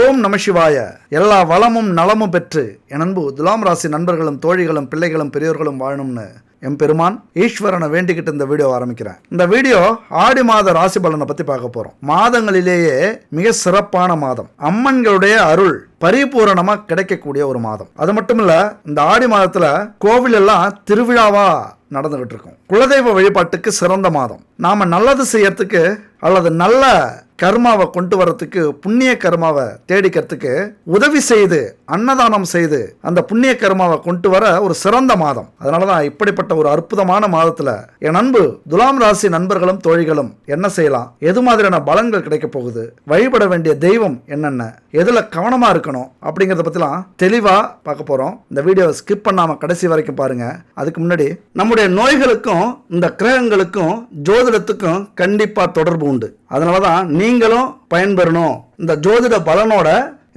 ஓம் நம சிவாய. எல்லா வளமும் நலமும் பெற்று என் அன்பு துலாம் ராசி நண்பர்களும் தோழிகளும் பிள்ளைகளும் பெரியோர்களும் வாழணும்னு எம் பெருமான் ஈஸ்வரனை வேண்டிக்கிட்டு இந்த வீடியோ ஆரம்பிக்கிறேன். இந்த வீடியோ ஆடி மாத ராசி பலனை பத்தி பார்க்க போறோம். மாதங்களிலேயே மிக சிறப்பான மாதம். அம்மன்களுடைய அருள் பரிபூரணமாக கிடைக்கக்கூடிய ஒரு மாதம். அது மட்டும் இல்ல இந்த ஆடி மாதத்துல கோவில் எல்லாம் திருவிழாவா நடந்துகிட்டு இருக்கும். குலதெய்வ வழிபாட்டுக்கு சிறந்த மாதம். நாம நல்லது செய்யறதுக்கு அல்லது நல்ல கர்மாவை கொண்டு வரத்துக்கு புண்ணிய கர்மாவை தேடிக்கிறதுக்கு உதவி செய்து அன்னதானம் செய்து அந்த புண்ணிய கர்மாவை கொண்டு வர ஒரு சிறந்த மாதம். அதனால தான் இப்படிப்பட்ட ஒரு அற்புதமான மாதத்தில் என் அன்பு துலாம் ராசி நண்பர்களும் தோழிகளும் என்ன செய்யலாம்? எது மாதிரியான பலன்கள் கிடைக்க போகுது? வழிபட வேண்டிய தெய்வம் என்னென்ன? எதில் கவனமாக இருக்கணும்? அப்படிங்கிறத பற்றிலாம் தெளிவாக பார்க்க போகிறோம் இந்த வீடியோவை ஸ்கிப் பண்ணாமல் கடைசி வரைக்கும் பாருங்க. அதுக்கு முன்னாடி நம்முடைய நோய்களுக்கும் இந்த கிரகங்களுக்கும் ஜோதிடத்துக்கும் கண்டிப்பாக தொடர்பு உண்டு. அதனால தான் நீங்களும் பயன்பெறணும். இந்த ஜோதிட பலனோட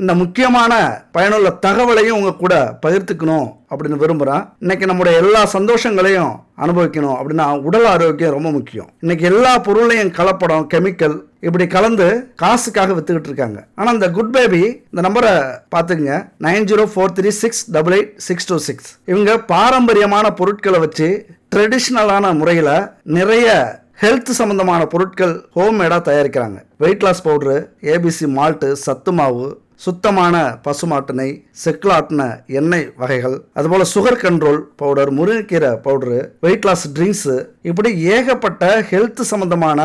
இந்த முக்கியமான பயனுள்ள தகவலையும் உங்கள் கூட பகிர்த்துக்கணும் அப்படின்னு விரும்புகிறேன் இன்னைக்கு நம்முடைய எல்லா சந்தோஷங்களையும் அனுபவிக்கணும் அப்படின்னா உடல் ஆரோக்கியம் ரொம்ப முக்கியம். இன்னைக்கு எல்லா பொருளையும் கலப்படம் கெமிக்கல் இப்படி கலந்து காசுக்காக வித்துக்கிட்டு இருக்காங்க. ஆனால் இந்த குட் பேபி இந்த நம்பரை பார்த்துங்க nine zero four three six double eight six two six. இவங்க பாரம்பரியமான பொருட்களை வச்சு ட்ரெடிஷ்னலான முறையில் நிறைய ஹெல்த் சம்பந்தமான பொருட்கள் ஹோம்மேடாக தயாரிக்கிறாங்க. Weight loss powder ABC malt சத்து மாவு சுத்தமான பசுமாட்டு நெய் எண்ணெய் வகைகள் அதுபோல் சுகர் கண்ட்ரோல் பவுடர் முருங்கைக்கீரை பவுடரு வெயிட் லாஸ் ட்ரிங்க்ஸு இப்படி ஏகப்பட்ட ஹெல்த் சம்பந்தமான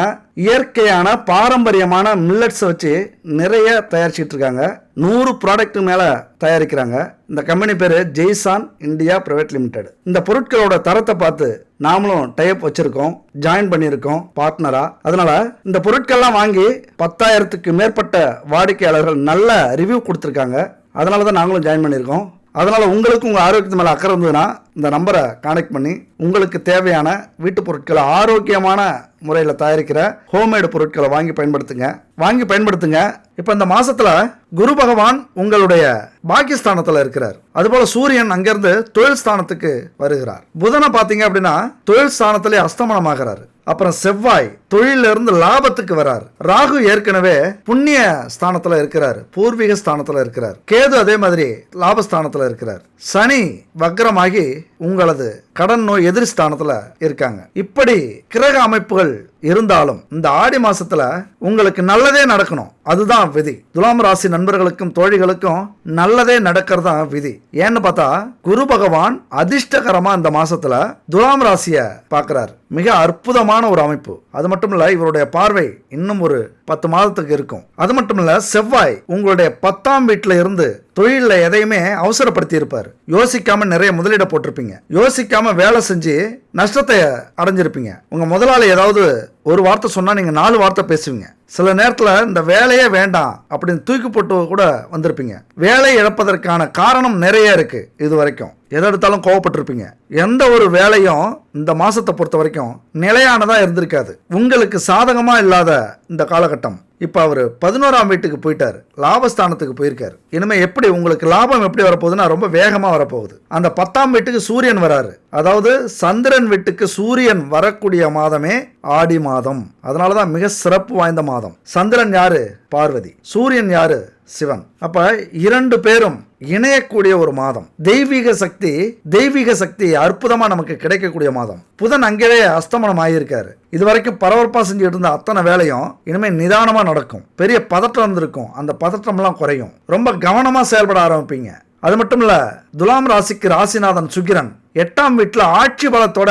இயற்கையான பாரம்பரியமான மில்லட்ஸை வச்சு நிறைய தயாரிச்சிட்டு இருக்காங்க. நூறு ப்ராடக்ட் மேலே தயாரிக்கிறாங்க. இந்த கம்பெனி பேர் ஜெய்சான் இந்தியா பிரைவேட் லிமிடெட் இந்த பொருட்களோட தரத்தை பார்த்து நாமளும் டைப் வச்சிருக்கோம் ஜாயின் பண்ணியிருக்கோம் பார்ட்னரா அதனால இந்த பொருட்கள்லாம் வாங்கி பத்தாயிரத்துக்கு மேற்பட்ட வாடிக்கையாளர்கள் நல்ல ரிவ்யூ கொடுத்துருக்காங்க. அதனால தான் நாங்களும் ஜாயின் பண்ணியிருக்கோம். அதனால் உங்களுக்கு உங்கள் ஆரோக்கியத்து மேலே அக்கறை இருந்ததுன்னா இந்த நம்பரை கானெக்ட் பண்ணி உங்களுக்கு தேவையான வீட்டு பொருட்களை ஆரோக்கியமான முறையில் தயாரிக்கிற ஹோம்மேடு பொருட்களை வாங்கி பயன்படுத்துங்க. வாங்கி பயன்படுத்துங்க. இப்போ இந்த மாசத்துல குரு பகவான் உங்களுடைய பாக்கியஸ்தானத்தில் இருக்கிறார். அதுபோல சூரியன் அங்கிருந்து தொழில் ஸ்தானத்துக்கு வருகிறார். புதனை பார்த்தீங்க அப்படின்னா தொழில் ஸ்தானத்திலே அஸ்தமனமாகிறார். அப்புறம் செவ்வாய் தொழிலிருந்து லாபத்துக்கு வரார். ராகு ஏற்கனவே புண்ணிய ஸ்தானத்தில் இருக்கிறார். பூர்வீக ஸ்தானத்தில் இருக்கிறார். கேது அதே மாதிரி லாபஸ்தானத்தில் இருக்கிறார். சனி வக்ரமாகி உங்களது கடன் நோய் எதிர்ஸ்தானத்தில் இருக்காங்க. இப்படி கிரக அமைப்புகள் இருந்தாலும் இந்த ஆடி மாசத்துல உங்களுக்கு நல்லதே நடக்கணும். அதுதான் விதி. துலாம் ராசி நண்பர்களுக்கும் தோழிகளுக்கும் நல்லதே நடக்கிறது தான் விதி. ஏன்னு பார்த்தா குரு பகவான் அதிர்ஷ்டகரமா இந்த மாசத்துல துலாம் ராசிய பாக்குறாரு மிக அற்புதமான ஒரு அமைப்பு. அது மட்டும் இல்லை இவருடைய பார்வை இன்னும் ஒரு பத்து மாதத்துக்கு இருக்கும். அது மட்டும் இல்லை செவ்வாய் உங்களுடைய பத்தாம் வீட்டில் இருந்து தொழிலில் எதையுமே அவசரப்படுத்தி இருப்பார் யோசிக்காம நிறைய முதலீட போட்டிருப்பீங்க. யோசிக்காம வேலை செஞ்சு நஷ்டத்தை அடைஞ்சிருப்பீங்க. உங்கள் முதலாளி ஏதாவது ஒரு வார்த்தை சொன்னால் நீங்கள் நாலு வார்த்தை பேசுவீங்க. சில நேரத்தில் இந்த வேலையே வேண்டாம் அப்படின்னு தூக்கி போட்டு கூட வந்திருப்பீங்க. வேலை இழப்பதற்கான காரணம் நிறைய இருக்குது இது வரைக்கும் எதை எடுத்தாலும் கோவப்பட்டிருப்பீங்க. எந்த ஒரு வேலையும் இந்த மாதத்தை பொறுத்த வரைக்கும் நிலையானதாக இருந்திருக்காது. உங்களுக்கு சாதகமாக இல்லாத இந்த காலகட்டம். இப்போ அவர் பதினோராம் வீட்டுக்கு போயிட்டார். லாபஸ்தானத்துக்கு போயிருக்கார். இனிமே எப்படி உங்களுக்கு லாபம் எப்படி வரப்போகுதுன்னா ரொம்ப வேகமாக வரப்போகுது. அந்த பத்தாம் வீட்டுக்கு சூரியன் வராரு. அதாவது சந்திரன் வீட்டுக்கு சூரியன் வரக்கூடிய மாதமே ஆடி மாதம். அதனால தான் மிக சிறப்பு வாய்ந்த மாதம். சந்திரன் யாரு? பார்வதி. சூரியன் யாரு? சிவன். அப்ப இரண்டு பேரும் இணையக்கூடிய ஒரு மாதம். தெய்வீக சக்தி தெய்வீக சக்தி அற்புதமா நமக்கு கிடைக்கக்கூடிய மாதம். புதன் அங்கேயே அஸ்தமனம் ஆகியிருக்காரு. இது வரைக்கும் பரபரப்பா செஞ்சுட்டு இருந்த அத்தனை வேலையும் இனிமே நிதானமா நடக்கும். பெரிய பதற்றம் இருந்திருக்கும் அந்த பதற்றம்லாம் குறையும். ரொம்ப கவனமா செயல்பட ஆரம்பிப்பீங்க. அது மட்டும் இல்ல துலாம் ராசிக்கு ராசிநாதன் சுக்கிரன் எட்டாம் வீட்டில் ஆட்சி பலத்தோட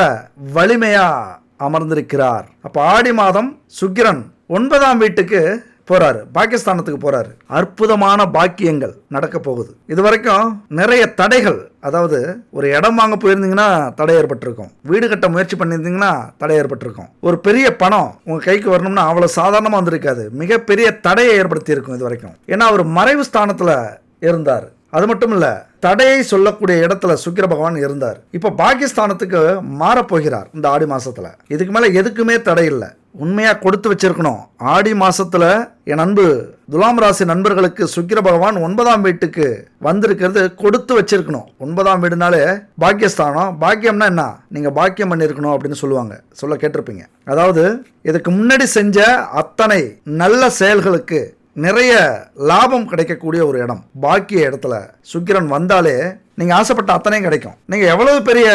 வலிமையா அமர்ந்திருக்கிறார். அப்ப ஆடி மாதம் சுக்கிரன் ஒன்பதாம் வீட்டுக்கு போறாரு. பாகிஸ்தானத்துக்கு போறாரு. அற்புதமான பாக்கியங்கள் நடக்க போகுது. இது வரைக்கும் நிறைய தடைகள் அதாவது ஒரு இடம் வாங்க போயிருந்தீங்கன்னா தடை ஏற்பட்டிருக்கும். வீடு கட்ட முயற்சி பண்ணியிருந்தீங்கன்னா தடை ஏற்பட்டிருக்கும். ஒரு பெரிய பணம் உங்க கைக்கு வரணும்னா அவ்வளவு சாதாரணமா வந்திருக்காது. மிகப்பெரிய தடையை ஏற்படுத்தி இருக்கும் இது வரைக்கும் ஏன்னா அவர் மறைவு ஸ்தானத்துல இருந்தார். அது மட்டும் இல்ல தடையை சொல்லக்கூடிய இடத்துல சுக்கிர பகவான் இருந்தார். இப்போ பாகிஸ்தானத்துக்கு மாறப்போகிறார் இந்த ஆடி மாசத்துல. இதுக்கு மேல எதுக்குமே தடை இல்லை. உண்மையாக கொடுத்து வச்சிருக்கணும். ஆடி மாசத்துல என் அன்பு துலாம் ராசி நண்பர்களுக்கு சுக்கிர பகவான் ஒன்பதாம் வீட்டுக்கு வந்திருக்கிறது கொடுத்து வச்சிருக்கணும். ஒன்பதாம் வீடுனாலே பாக்கியஸ்தானம். பாக்கியம்னா என்ன? நீங்க பாக்கியம் பண்ணியிருக்கணும் அப்படின்னு சொல்லுவாங்க. சொல்ல கேட்டிருப்பீங்க. அதாவது இதுக்கு முன்னாடி செஞ்ச அத்தனை நல்ல செயல்களுக்கு நிறைய லாபம் கிடைக்கக்கூடிய ஒரு இடம். பாக்கிய இடத்துல சுக்கிரன் வந்தாலே நீங்கள் ஆசைப்பட்ட அத்தனையும் கிடைக்கும். நீங்கள் எவ்வளவு பெரிய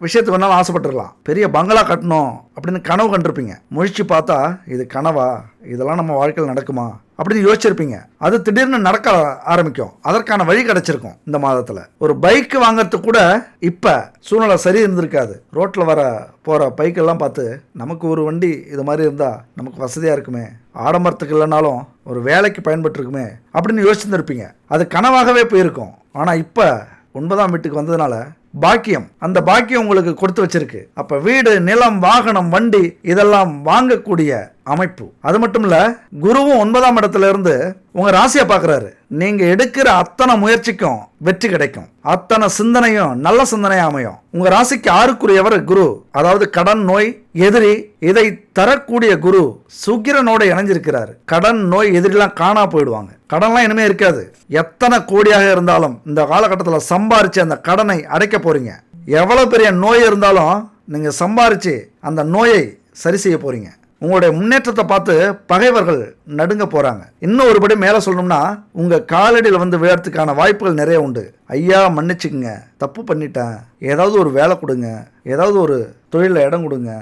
விஷயத்துக்கு வேணாலும் ஆசைப்பட்டுருக்கலாம். பெரிய பங்களா கட்டணும் அப்படின்னு கனவு கண்டிருப்பீங்க. முழிச்சு பார்த்தா இது கனவா? இதெல்லாம் நம்ம வாழ்க்கையில் நடக்குமா? அப்படின்னு யோசிச்சிருப்பீங்க. அது திடீர்னு நடக்க ஆரம்பிக்கும். அதற்கான வழி கிடைச்சிருக்கும் இந்த மாதத்தில். ஒரு பைக் வாங்குறதுக்கு கூட இப்போ சூழ்நிலை சரி இருந்திருக்காது. ரோட்டில் வர போகிற பைக்கெல்லாம் பார்த்து நமக்கு ஒரு வண்டி இது மாதிரி இருந்தால் நமக்கு வசதியாக இருக்குமே. ஆடம்பரத்துக்கு இல்லைனாலும் ஒரு வேலைக்கு பயன்பட்டுருக்குமே. அப்படின்னு யோசிச்சுருந்துருப்பீங்க. அது கனவாகவே போயிருக்கும். ஆனால் இப்போ ஒன்பதாம் வீட்டுக்கு வந்ததுனால பாக்கியம். அந்த பாக்கியம் உங்களுக்கு கொடுத்து வச்சிருக்கு. அப்ப வீடு நிலம் வாகனம் வண்டி இதெல்லாம் வாங்கக்கூடிய அமைப்பு. அது மட்டும் இல்ல குருவும் ஒன்பதாம் இடத்துல இருந்து உங்க ராசியை பாக்குறாரு நீங்க எடுக்கிற அத்தனை முயற்சிக்கும் வெற்றி கிடைக்கும். அத்தனை சிந்தனையும் நல்ல சிந்தனையா அமையும். உங்க ராசிக்கு ஆறுக்குரியவர் குரு. அதாவது கடன் நோய் எதிரி இதை தரக்கூடிய குரு சுக்கிரனோட இணைஞ்சிருக்கிறார். கடன் நோய் எதிரிலாம் காணா போயிடுவாங்க. கடன்லாம் இனிமே இருக்காது. எத்தனை கோடியாக இருந்தாலும் இந்த காலகட்டத்தில் சம்பாரிச்சு அந்த கடனை அடைக்க போறீங்க. எவ்வளவு பெரிய நோய் இருந்தாலும் நீங்க சம்பாரிச்சு அந்த நோயை சரி செய்ய போறீங்க. உங்களுடைய முன்னேற்றத்தை பார்த்து பகைவர்கள் நடுங்க போகிறாங்க இன்னும் ஒருபடி மேலே சொல்லணும்னா உங்கள் காலடியில் வந்து விழறதுக்கான வாய்ப்புகள் நிறைய உண்டு. ஐயா மன்னிச்சுக்குங்க. தப்பு பண்ணிட்டேன். ஏதாவது ஒரு வேலை கொடுங்க. ஏதாவது ஒரு தொழிலில் இடம் கொடுங்க.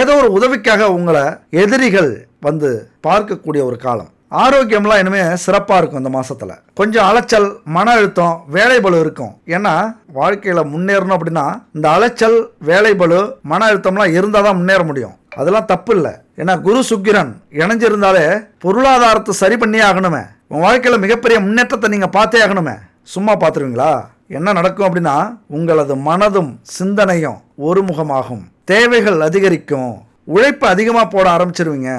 ஏதோ ஒரு உதவிக்காக உங்களை எதிரிகள் வந்து பார்க்கக்கூடிய ஒரு காலம். ஆரோக்கியம்லாம் இனிமே சிறப்பாக இருக்கும் இந்த மாதத்தில் கொஞ்சம் அலைச்சல் மன அழுத்தம் வேலைபலு இருக்கும். ஏன்னா வாழ்க்கையில் முன்னேறணும் அப்படின்னா இந்த அலைச்சல் வேலை பளு மன அழுத்தம்லாம் இருந்தால் தான் முன்னேற முடியும். அதெல்லாம் தப்பு இல்லை ஏன்னா குரு சுக்கிரன் இணைஞ்சிருந்தாலே பொருளாதாரத்தை சரி பண்ணியே ஆகணுமே. உன் வாழ்க்கையில் மிகப்பெரிய முன்னேற்றத்தை நீங்கள் பார்த்தே ஆகணுமே. சும்மா பார்த்துருவீங்களா? என்ன நடக்கும் அப்படின்னா உங்களது மனதும் சிந்தனையும் ஒருமுகமாகும். தேவைகள் அதிகரிக்கும். உழைப்பு அதிகமாக போட ஆரம்பிச்சிருவீங்க.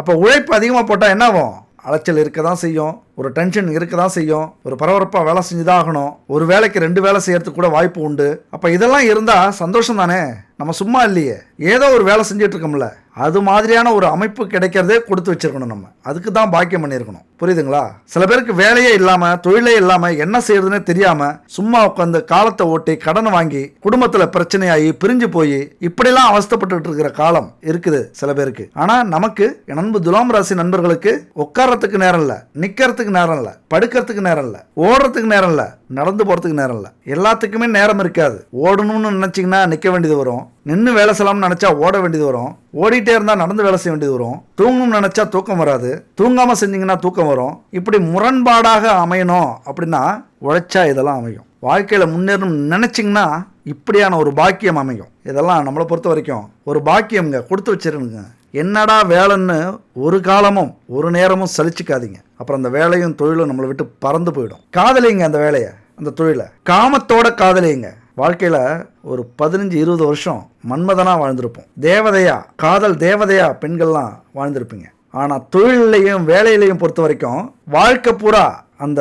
அப்போ உழைப்பு அதிகமாக போட்டால் என்ன ஆகும் அலைச்சல் இருக்க தான் செய்யும் ஒரு டென்ஷன் இருக்க தான் செய்யும் ஒரு பரபரப்பாக வேலை செஞ்சு தான் ஆகணும் ஒரு வேலைக்கு ரெண்டு வேலை செய்யறதுக்கு கூட வாய்ப்பு உண்டு. அப்போ இதெல்லாம் இருந்தால் சந்தோஷம் தானே? நம்ம சும்மா இல்லையே. ஏதோ ஒரு வேலை செஞ்சிட்ருக்கோம்ல அது மாதிரியான ஒரு அமைப்பு கிடைக்கிறதே கொடுத்து வச்சிருக்கணும் நம்ம. அதுக்கு தான் பாக்கியம் பண்ணியிருக்கணும். புரியுதுங்களா? சில பேருக்கு வேலையே இல்லாம தொழிலே இல்லாம என்ன செய்யறதுன்னு தெரியாம சும்மா உட்காந்து காலத்தை ஓட்டி கடன் வாங்கி குடும்பத்துல பிரச்சனையாகி பிரிஞ்சு போய் இப்படிலாம் அவஸ்தப்பட்டு இருக்கிற காலம் இருக்குது சில பேருக்கு. ஆனா நமக்கு நண்பு துலாம் ராசி நண்பர்களுக்கு உட்கார்றதுக்கு நேரம் இல்ல நிக்கிறதுக்கு நேரம் இல்ல படுக்கிறதுக்கு நேரம் இல்ல ஓடுறதுக்கு நேரம் இல்ல நடந்து போறதுக்கு நேரம் இல்ல. எல்லாத்துக்குமே நேரம் இருக்காது. ஓடணும்னு நினைச்சீங்கன்னா நிக்க வேண்டியது வரும். நின்று வேலை செய்யலாம்னு நினச்சா ஓட வேண்டியது வரும். ஓடிட்டே இருந்தால் நடந்து வேலை செய்ய வேண்டியது வரும். தூங்கணும்னு நினச்சா தூக்கம் வராது. தூங்காமல் செஞ்சிங்கன்னா தூக்கம் வரும். இப்படி முரண்பாடாக அமையணும் அப்படின்னா உழைச்சா இதெல்லாம் அமையும். வாழ்க்கையில் முன்னேறணும் நினச்சிங்கன்னா இப்படியான ஒரு பாக்கியம் அமையும். இதெல்லாம் நம்மளை பொறுத்த வரைக்கும் ஒரு பாக்கியம்ங்க. கொடுத்து வச்சிருங்க. என்னடா வேலைன்னு ஒரு காலமும் ஒரு நேரமும் சலிச்சுக்காதீங்க. அப்புறம் அந்த வேலையும் தொழிலும் நம்மளை விட்டு பறந்து போயிடும். காதலிங்க அந்த வேலையை அந்த தொழிலை. காமத்தோட காதலிங்க. வாழ்க்கையில் ஒரு பதினஞ்சு இருபது வருஷம் மன்மதனாக வாழ்ந்திருப்போம். தேவதையா காதல் தேவதையா பெண்கள்லாம் வாழ்ந்திருப்பீங்க. ஆனால் தொழிலையும் வேலையிலையும் பொறுத்த வரைக்கும் வாழ்க்கை பூரா அந்த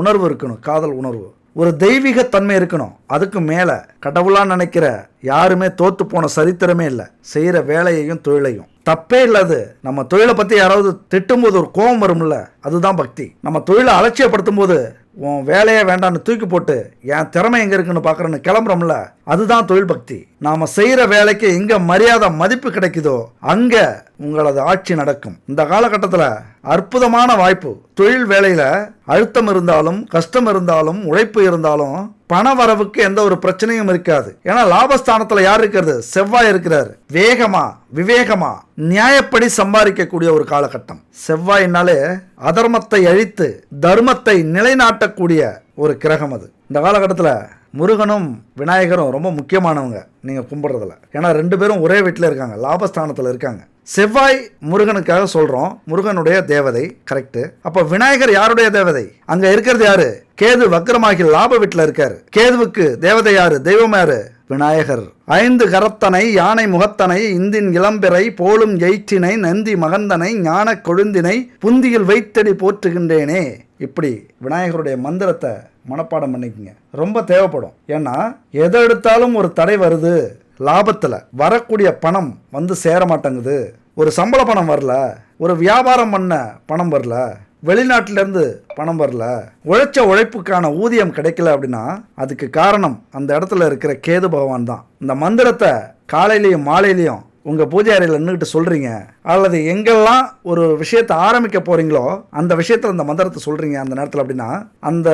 உணர்வு இருக்கணும் காதல் உணர்வு. ஒரு தெய்வீக தன்மை இருக்கணும். அதுக்கு மேலே கடவுளாக நினைக்கிற யாருமே தோத்து போன சரித்திரமே இல்லை. செய்கிற வேலையையும் தொழிலையும். தப்பே இல்லாது நம்ம தொழிலை பற்றி யாராவது திட்டும்போது ஒரு கோபம் வரும்ல. அதுதான் பக்தி. நம்ம தொழிலை அலட்சியப்படுத்தும் போது உன் வேலையே வேண்டாம்னு தூக்கி போட்டு என் திறமை எங்கே இருக்குன்னு பார்க்குறேன்னு கிளம்புறோம்ல அதுதான் தொழில் பக்தி. நாம் செய்கிற வேலைக்கு எங்கே மரியாதை மதிப்பு கிடைக்குதோ அங்கே உங்களது ஆட்சி நடக்கும். இந்த காலகட்டத்தில் அற்புதமான வாய்ப்பு. தொழில் வேலையில் அழுத்தம் இருந்தாலும் கஷ்டம் இருந்தாலும் உழைப்பு இருந்தாலும் பண வரவுக்கு எந்த ஒரு பிரச்சனையும் இருக்காது. ஏன்னா லாபஸ்தானத்தில் யார் இருக்கிறது? செவ்வாய் இருக்கிறார். வேகமா விவேகமா நியாயப்படி சம்பாதிக்கக்கூடிய ஒரு காலகட்டம். செவ்வாயினாலே அதர்மத்தை அழித்து தர்மத்தை நிலைநாட்டக்கூடிய ஒரு கிரகம் அது. இந்த காலகட்டத்தில் முருகனும் விநாயகரும் ரொம்ப முக்கியமானவங்க நீங்கள் கும்பிட்றதுல. ஏன்னா ரெண்டு பேரும் ஒரே வீட்டில் இருக்காங்க லாபஸ்தானத்தில் இருக்காங்க. செவ்வாய் முருகனுக்காக சொல்கிறோம் முருகனுடைய தேவதை கரெக்டு அப்போ விநாயகர் யாருடைய தேவதை? அங்கே இருக்கிறது யாரு? கேது வக்கரமாகி லாப வீட்டில் இருக்காரு. கேதுவுக்கு தேவதை யாரு? தெய்வம் யாரு? விநாயகர். ஐந்து கரத்தனை யானை முகத்தனை இந்தின் இளம்பிறை போலும் எயிற்றினை நந்தி மகந்தனை ஞான கொழுந்தினை புந்தியில் வைத்தடி போற்றுகின்றேனே. இப்படி விநாயகருடைய மந்திரத்தை மனப்பாடம் பண்ணிக்கங்க. ரொம்ப தேவைப்படும். ஏன்னா எதை எடுத்தாலும் ஒரு தடை வருது. லாபத்தில் வரக்கூடிய பணம் வந்து சேர மாட்டேங்குது. ஒரு சம்பள பணம் வரல. ஒரு வியாபாரம் பண்ண பணம் வரல. வெளிநாட்டிலேருந்து பணம் வரல. உழைச்ச உழைப்புக்கான ஊதியம் கிடைக்கல அப்படின்னா அதுக்கு காரணம் அந்த இடத்துல இருக்கிற கேது பகவான் தான். இந்த மந்திரத்தை காலையிலையும் மாலையிலையும் உங்கள் பூஜை அறையில் நின்றுக்கிட்டு சொல்கிறீங்க அல்லது எங்கெல்லாம் ஒரு விஷயத்தை ஆரம்பிக்க போகிறீங்களோ அந்த விஷயத்தில் அந்த மந்திரத்தை சொல்கிறீங்க அந்த நேரத்தில் அப்படின்னா அந்த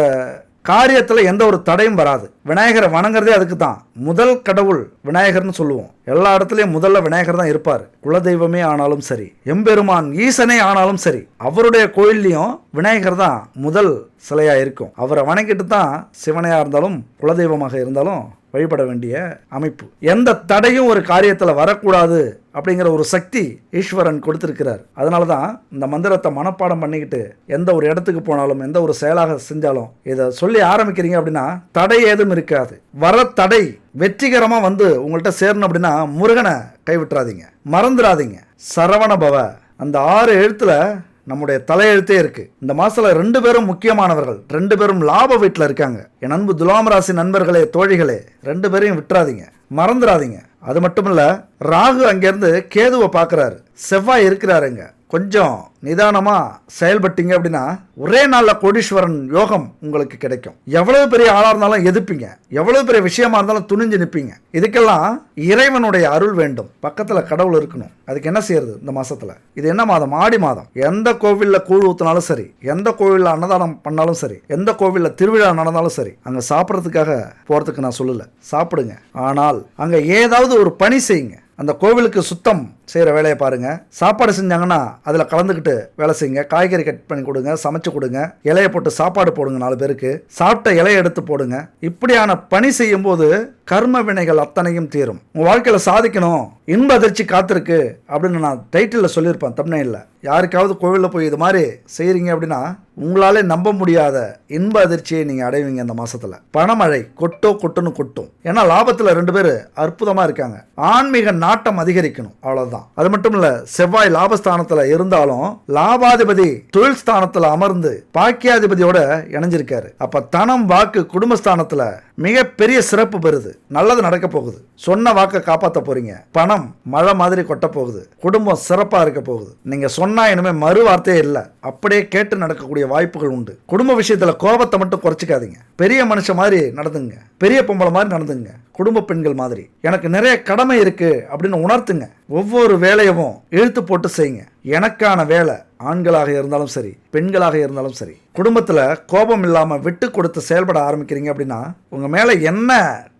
காரியத்தில் எந்த ஒரு தடையும் வராது. விநாயகரை வணங்குறதே அதுக்கு தான் முதல் கடவுள் விநாயகர்னு சொல்லுவோம். எல்லா இடத்துலையும் முதல்ல விநாயகர் தான் இருப்பார். குலதெய்வமே ஆனாலும் சரி எம்பெருமான் ஈசனே ஆனாலும் சரி அவருடைய கோயில்லையும் விநாயகர் தான் முதல் சிலையாக இருக்கும். அவரை வணங்கிட்டு தான் சிவனையாக இருந்தாலும் குலதெய்வமாக இருந்தாலும் வழிபட வேண்டிய அமைப்பு. எந்த தடையும் ஒரு காரியத்தில் வரக்கூடாது அப்படிங்கிற ஒரு சக்தி ஈஸ்வரன் கொடுத்துருக்கிறார். அதனால தான் இந்த மந்திரத்தை மனப்பாடம் பண்ணிக்கிட்டு எந்த ஒரு இடத்துக்கு போனாலும் எந்த ஒரு செயலாக செஞ்சாலும் இதை சொல்லி ஆரம்பிக்கிறீங்க அப்படின்னா தடை ஏதும் இருக்காது. வர தடை வெற்றிகரமாக வந்து உங்கள்கிட்ட சேரணும் அப்படின்னா முருகனை கைவிட்டுறாதீங்க. மறந்துடாதீங்க. சரவண பவ. அந்த ஆறு எழுத்துல நம்முடைய தலையெழுத்தே இருக்கு. இந்த மாசத்துல ரெண்டு பேரும் முக்கியமானவர்கள். ரெண்டு பேரும் லாப வீட்டில் இருக்காங்க. என் அன்பு துலாம் ராசி நண்பர்களே தோழிகளே ரெண்டு பேரையும் விட்டுறாதீங்க. மறந்துடாதீங்க அது மட்டும் இல்ல ராகு அங்கேருந்து கேதுவை பார்க்குறாரு செவ்வாய் இருக்கிறாருங்க. கொஞ்சம் நிதானமாக செயல்பட்டீங்க அப்படின்னா ஒரே நாளில் கோடீஸ்வரன் யோகம் உங்களுக்கு கிடைக்கும். எவ்வளவு பெரிய ஆளாக இருந்தாலும் எதிர்ப்பீங்க. எவ்வளவு பெரிய விஷயமா இருந்தாலும் துணிஞ்சு நிற்பீங்க இதுக்கெல்லாம் இறைவனுடைய அருள் வேண்டும். பக்கத்தில் கடவுள் இருக்கணும். அதுக்கு என்ன செய்யறது இந்த மாசத்துல? இது என்ன மாதம்? ஆடி மாதம். எந்த கோவில்ல கூழ் ஊத்தினாலும் சரி எந்த கோவில்ல அன்னதானம் பண்ணாலும் சரி எந்த கோவிலில் திருவிழா நடந்தாலும் சரி அங்கே சாப்பிட்றதுக்காக போறதுக்கு நான் சொல்லலை. சாப்பிடுங்க. ஆனால் அங்கே ஏதாவது ஒரு பணி செய்யுங்க. அந்த கோவிலுக்கு சுத்தம் செய்கிற வேலையை பாருங்கள் சாப்பாடு செஞ்சாங்கன்னா அதில் கலந்துக்கிட்டு வேலை செய்யுங்க. காய்கறி கட் பண்ணி கொடுங்க சமைச்சு கொடுங்க. இலையை போட்டு சாப்பாடு போடுங்க நாலு பேருக்கு. சாப்பிட்ட இலையை எடுத்து போடுங்க. இப்படியான பணி செய்யும்போது கர்ம வினைகள் அத்தனையும் தீரும். உங்கள் வாழ்க்கையில் சாதிக்கணும். இன்ப அதிர்ச்சி காத்திருக்கு அப்படின்னு நான் டைட்டிலில் சொல்லியிருப்பேன். தமிழ்நாட்டில் யாருக்காவது கோவிலில் போய் இது மாதிரி செய்கிறீங்க அப்படின்னா உங்களாலே நம்ப முடியாத இன்ப அதிர்ச்சியை நீங்கள் அடைவீங்க இந்த மாதத்தில் பணமழை கொட்டோ கொட்டுன்னு கொட்டும். ஏன்னா லாபத்தில் ரெண்டு பேர் அற்புதமாக இருக்காங்க. ஆன்மீக நாட்டம் அதிகரிக்கணும். அவ்வளோதான் அது மட்டும் இல்ல செவ்வாய் லாபஸ்தானத்துல இருந்தாலும் லாபாதிபதி தொழில் ஸ்தானத்தில் அமர்ந்து பாக்கியாதிபதியோட இணைஞ்சிருக்காரு. அப்ப தனம் வாக்கு குடும்பஸ்தானத்தில் மிகப்பெரிய சிறப்பு பெறுது. நல்லது நடக்க போகுது. சொன்ன வாக்கை காப்பாற்ற போறீங்க. பணம் மழை மாதிரி கொட்ட போகுது. குடும்பம் சிறப்பா இருக்க போகுது. நீங்க சொன்னா இனிமே மறு வார்த்தையே இல்லை. அப்படியே கேட்டு நடக்கக்கூடிய வாய்ப்புகள் உண்டு. குடும்ப விஷயத்துல கோபத்தை மட்டும் குறைச்சிக்காதீங்க. பெரிய மனுஷன் மாதிரி நடந்துங்க. பெரிய பொம்பளை மாதிரி நடந்துங்க. குடும்ப பெண்கள் மாதிரி. எனக்கு நிறைய கடமை இருக்கு அப்படின்னு உணர்த்துங்க. ஒவ்வொரு வேலையவும் இழுத்து போட்டு செய்யுங்க. எனக்கான வேலை ஆண்களாக இருந்தாலும் சரி பெண்களாக இருந்தாலும் சரி. குடும்பத்தில் கோபம் இல்லாமல் விட்டு கொடுத்து செயல்பட ஆரம்பிக்கிறீங்க அப்படின்னா உங்கள் மேலே என்ன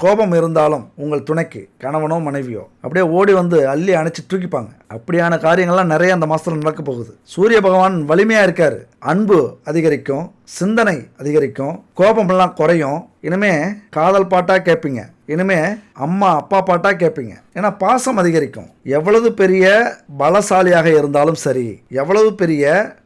கோபம் இருந்தாலும் உங்கள் துணைக்கு கணவனோ மனைவியோ அப்படியே ஓடி வந்து அள்ளி அணைச்சி தூக்கிப்பாங்க. அப்படியான காரியங்கள்லாம் நிறைய அந்த மாதத்தில் நடக்க போகுது. சூரிய பகவான் வலிமையாக இருக்கார். அன்பு அதிகரிக்கும் சிந்தனை அதிகரிக்கும் கோபமெல்லாம் குறையும். இனிமே காதல் பாட்டாக கேட்பீங்க. இனிமே அம்மா அப்பா பாட்டாக கேட்பீங்க. ஏன்னா பாசம் அதிகரிக்கும். எவ்வளவு பெரிய பலசாலியாக இருந்தாலும் சரி எவ்வளவு பெரிய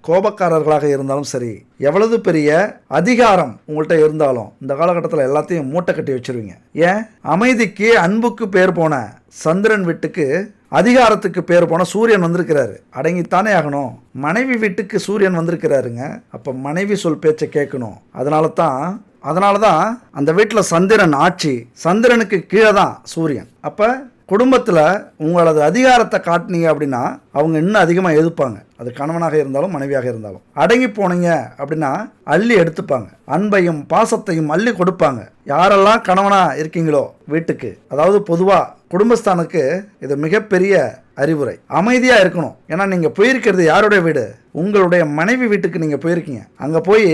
கோபக்காரர்களாக இருந்தாலும் சரி எவ்வளவு பெரிய அதிகாரம் உங்கள்கிட்ட இருந்தாலும் இந்த காலகட்டத்தில் எல்லாத்தையும் மூட்டை கட்டி வச்சிருவீங்க. ஏன்? அமைதிக்கு அன்புக்கு பேர் போன சந்திரன் வீட்டுக்கு அதிகாரத்துக்கு பேர் போன சூரியன் வந்திருக்கிறாரு. அடங்கித்தானே ஆகணும். மனைவி வீட்டுக்கு சூரியன் வந்திருக்கிறாருங்க. அப்போ மனைவி சொல் பேச்சை கேட்கணும். அதனால தான் அதனால தான் அந்த வீட்டில் சந்திரன் ஆட்சி சந்திரனுக்கு கீழே தான் சூரியன். அப்போ குடும்பத்தில் உங்களது அதிகாரத்தை காட்டினீங்க அப்படின்னா அவங்க இன்னும் அதிகமாக எதிர்ப்பாங்க. அது கணவனாக இருந்தாலும் மனைவியாக இருந்தாலும். அடங்கி போனீங்க அப்படின்னா அள்ளி எடுத்துப்பாங்க. அன்பையும் பாசத்தையும் அள்ளி கொடுப்பாங்க. யாரெல்லாம் கணவனாக இருக்கீங்களோ வீட்டுக்கு அதாவது பொதுவாக குடும்பஸ்தானுக்கு இது மிகப்பெரிய அறிவுரை. அமைதியாக இருக்கணும். ஏன்னா நீங்கள் போயிருக்கிறது யாருடைய வீடு? உங்களுடைய மனைவி வீட்டுக்கு நீங்கள் போயிருக்கீங்க. அங்கே போய்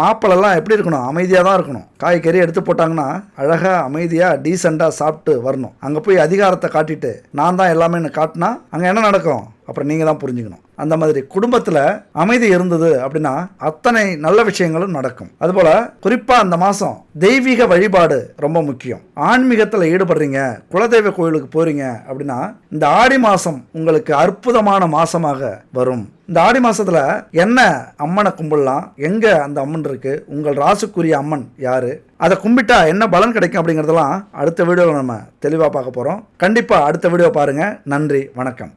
மாப்பிளெல்லாம் எப்படி இருக்கணும்? அமைதியாக தான் இருக்கணும். காய்கறி எடுத்து போட்டாங்கன்னா அழகாக அமைதியாக டீசெண்டாக சாப்பிட்டு வரணும். அங்கே போய் அதிகாரத்தை காட்டிட்டு நான் தான் எல்லாமே காட்டினா அங்கே என்ன நடக்கும்? அப்புறம் நீங்கள் தான் புரிஞ்சுக்கணும். அந்த மாதிரி குடும்பத்தில் அமைதி இருந்தது அப்படின்னா அத்தனை நல்ல விஷயங்களும் நடக்கும். அதுபோல் குறிப்பாக அந்த மாதம் தெய்வீக வழிபாடு ரொம்ப முக்கியம். ஆன்மீகத்தில் ஈடுபடுறீங்க குலதெய்வ கோயிலுக்கு போகிறீங்க அப்படின்னா இந்த ஆடி மாதம் உங்களுக்கு அற்புதமான மாசமாக வரும். இந்த ஆடி மாதத்தில் என்ன அம்மனை கும்பிடலாம் எங்கே அந்த அம்மன் இருக்குது உங்கள் ராசுக்குரிய அம்மன் யார் அதை கும்பிட்டா என்ன பலன் கிடைக்கும் அப்படிங்கிறதெல்லாம் அடுத்த வீடியோவில் நம்ம தெளிவாக பார்க்க போகிறோம் கண்டிப்பாக அடுத்த வீடியோ பாருங்கள் நன்றி வணக்கம்.